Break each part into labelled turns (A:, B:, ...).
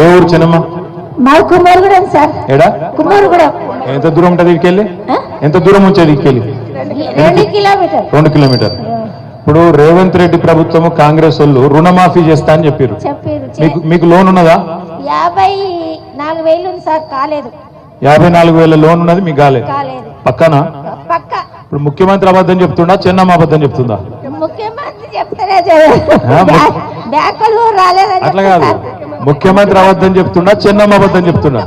A: ఏ ఊరు చిన్నమ్మ?
B: మా కుమారుగూడెం సార్.
A: ఏడా?
B: కుమారుగూడెం
A: ఎంత దూరం ఉంటుంది ఇక్కడికి? ఎంత దూరం ఉంచేది ఇక్కడికి
B: రెండు కిలోమీటర్.
A: రెండు కిలోమీటర్. ఇప్పుడు రేవంత్ రెడ్డి ప్రభుత్వం కాంగ్రెస్ వాళ్ళు రుణమాఫీ చేస్తా అని చెప్పారు. మీకు మీకు లోన్ ఉన్నదా?
B: యాభై నాలుగు వేలు సార్ కాలేదు.
A: యాభై నాలుగు వేల లోన్ ఉన్నది మీకు కాలేదు. పక్కన?
B: పక్క.
A: ఇప్పుడు ముఖ్యమంత్రి అబద్ధం చెప్తుండా చెన్నమ్మ అబద్ధం చెప్తుందా?
B: ముఖ్యమంత్రి చెప్తారే బ్యాంకులు రాలేదని
A: అట్లా కాదు. ముఖ్యమంత్రి అబద్ధం చెప్తుండా చెన్నమ్మ అబద్ధం
B: చెప్తున్నా.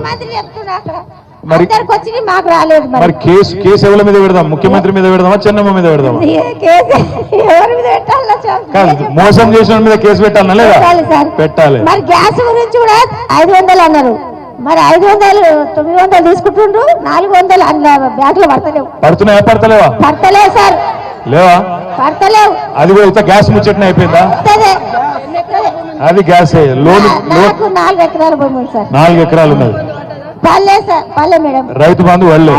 A: మరి-
B: మాకు రాలేదు
A: మరి. కేసు కేసు ఎవరి మీద పెడదాం? ముఖ్యమంత్రి మీద పెడదామా చెన్నమ్మ మీద పెడదామా? మోసం చేసిన మీద కేసు పెట్టాలనా లేదా?
B: పెట్టాలి మరి గ్యాస్ గురించి కూడా ఐదు వందలు అన్నారు. మరి ఐదు వందలు తొమ్మిది వందలు తీసుకుంటుండ్రు నాలుగు వందలు అందులో బ్యాంక్లో పడతలేవు.
A: పడుతున్నాయా పడతలేవా?
B: పడతలేవు సార్.
A: లేవా?
B: పడతలేవు.
A: అది కూడా ఇంత గ్యాస్ ముచ్చటనే అయిపోయిందా. అది గ్యాస్ లోన్
B: నాలుగు ఎకరాలు భూమి ఉంది సార్.
A: నాలుగు ఎకరాలు ఉన్నది.
B: పల్లె సార్ పల్లె మేడం.
A: రైతు బంధు వాళ్ళే.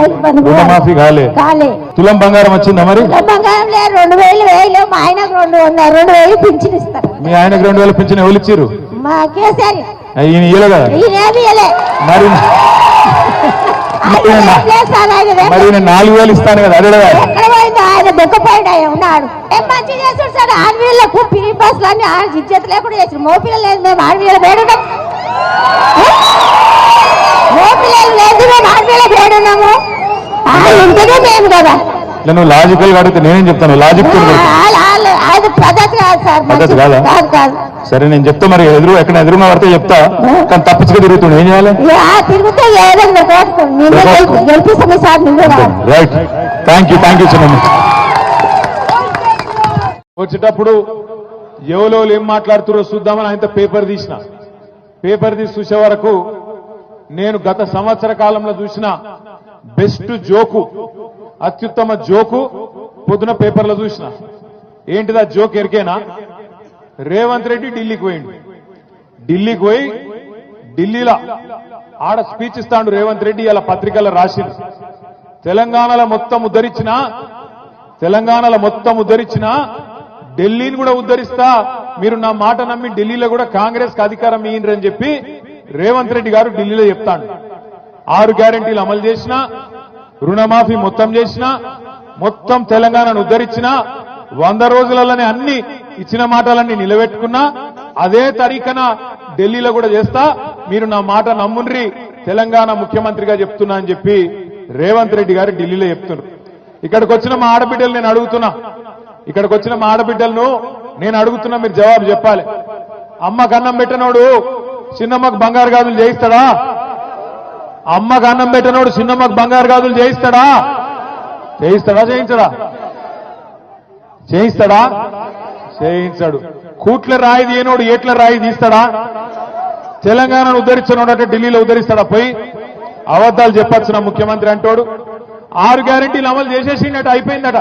A: రుణమాఫీ కాలే.
B: కాలే.
A: తులం బంగారం వచ్చిందా మరి?
B: బంగారం లేదు రెండు వేలు వేలు. మా ఆయనకు రెండు వందలు రెండు వేలు పింఛన్ ఇస్తారు.
A: మీ ఆయనకు రెండు వేల పింఛన్ ఎవరు ఇచ్చిర్రు?
B: మా కేసరి.
A: ఈయన ఇయ్యలే కదా?
B: ఈయనేమి ఇయ్యలే.
A: మరి మరి ఈయన నాలుగు వేలు ఇస్తాను కదా అడగడా?
B: ఆయన దొక్కపోయిండు ఆయన ఉన్నాడు. ఏం మంచి చేస్తాడు సార్? ఆడపిల్లలకు పిరి బస్సులు అన్ని లేకుండా చేసారు మో పిల్లలు లేదు మేము ఆడపిల్లలు వేడున్నాం మో పిల్లలు లేదు మేము ఆడపిల్లలు వేడున్నాము ఆ ఇంటికే మేము కదా.
A: నేను లాజికల్గా అడిగితే నేనేం చెప్తాను? లాజిక్
B: అది పద్ధతి కాదు సార్
A: పద్ధతి
B: మంచి-
A: కాదా?
B: కాదు కాదు.
A: సరే నేను చెప్తా మరి ఎదురు ఎక్కడ ఎదురుగా పడితే చెప్తా. కానీ తప్పించుకు తిరుగుతుండే ఏం చేయాలి? Right thank you thank you చిన్నమ్మ వచ్చేటప్పుడు ఎవరో ఏం మాట్లాడుతురో చూద్దామని ఆయనతో పేపర్ తీసిన. పేపర్ తీసి చూసే వరకు నేను గత సంవత్సర కాలంలో చూసిన బెస్ట్ జోకు అత్యుత్తమ జోకు పొద్దున పేపర్లో చూసిన. ఏంటిదా జోక్ ఎరికేనా? రేవంత్ రెడ్డి ఢిల్లీకి పోయిండు. ఢిల్లీకి పోయి ఢిల్లీలో ఆడ స్పీచ్ ఇస్తాడు రేవంత్ రెడ్డి ఇలా పత్రికల్లో రాసిండు. తెలంగాణలో మొత్తం ఉద్ధరించిన తెలంగాణలో మొత్తం ఉద్ధరించిన ఢిల్లీని కూడా ఉద్ధరిస్తా. మీరు నా మాట నమ్మి ఢిల్లీలో కూడా కాంగ్రెస్కు అధికారం ఇయ్యండి అని చెప్పి రేవంత్ రెడ్డి గారు ఢిల్లీలో చెప్తాడు. ఆరు గ్యారెంటీలు అమలు చేసిన రుణమాఫీ మొత్తం చేసిన మొత్తం తెలంగాణను ఉద్ధరించిన వంద రోజులలోనే అన్ని ఇచ్చిన మాటలన్నీ నిలబెట్టుకున్నా అదే తరీఖన ఢిల్లీలో కూడా చేస్తా. మీరు నా మాట నమ్ముండ్రి తెలంగాణ ముఖ్యమంత్రిగా చెప్తున్నా అని చెప్పి రేవంత్ రెడ్డి గారు ఢిల్లీలో చెప్తున్నారు. ఇక్కడికి వచ్చిన మా ఆడబిడ్డలు నేను అడుగుతున్నా. ఇక్కడికి వచ్చిన మా ఆడబిడ్డలను నేను అడుగుతున్నా మీరు జవాబు చెప్పాలి. అమ్మకు అన్నం పెట్టినోడు చిన్నమ్మకు బంగారు గాజులు చేయిస్తాడా? అమ్మకు అన్నం పెట్టినోడు చిన్నమ్మకు బంగారు గాజులు చేయిస్తాడా? చేయిస్తాడా చేయించడా? చేయిస్తాడా? చేయించాడు. కూట్ల రాయి తీయనోడు ఏట్ల రాయి తీస్తాడా? తెలంగాణను ఉద్ధరించనోడు అంటే ఢిల్లీలో ఉద్ధరిస్తాడా? పోయి అబద్ధాలు చెప్పొచ్చు నా ముఖ్యమంత్రి అంటోడు? ఆరు గ్యారెంటీలు అమలు చేసేసిండట అయిపోయిందట.